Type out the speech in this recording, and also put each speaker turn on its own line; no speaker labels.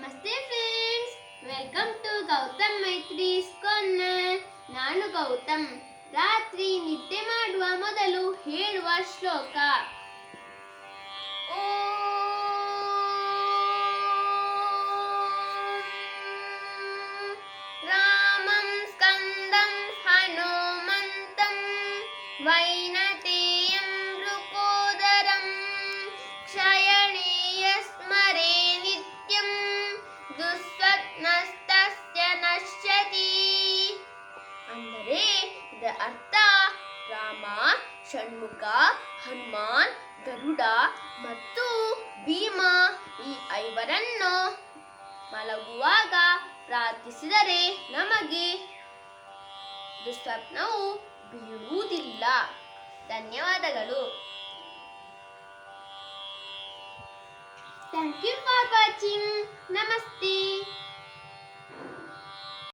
ನಮಸ್ತೆ friends welcome to Gautam Maitri's corner ನಾನು ಗೌತಮ್ ರಾತ್ರಿ ನಿದ್ದೆ ಮಾಡುವ ಮೊದಲು ಹೇಳುವ ಶ್ಲೋಕ ಓಂ ರಾಮಂ ಸ್ಕಂದಂ ಹನುಮಂತಂ ವೈನತೇಯಂ ದುಸ್ವಪ್ನಸ್ತಸ್ಯ ನಶ್ಯತಿ. ಅಂದರೆ ಇದರ ಅರ್ಥ, ರಾಮ, ಷಣ್ಮುಖ, ಹನುಮಾನ್, ಗರುಡ ಮತ್ತು ಭೀಮ ಈ ಐವರನ್ನು ಮಲಗುವಾಗ ಪ್ರಾರ್ಥಿಸಿದರೆ ನಮಗೆ ದುಸ್ವಪ್ನವು ಬೀಳುವುದಿಲ್ಲ. ಧನ್ಯವಾದಗಳು. Thank you for watching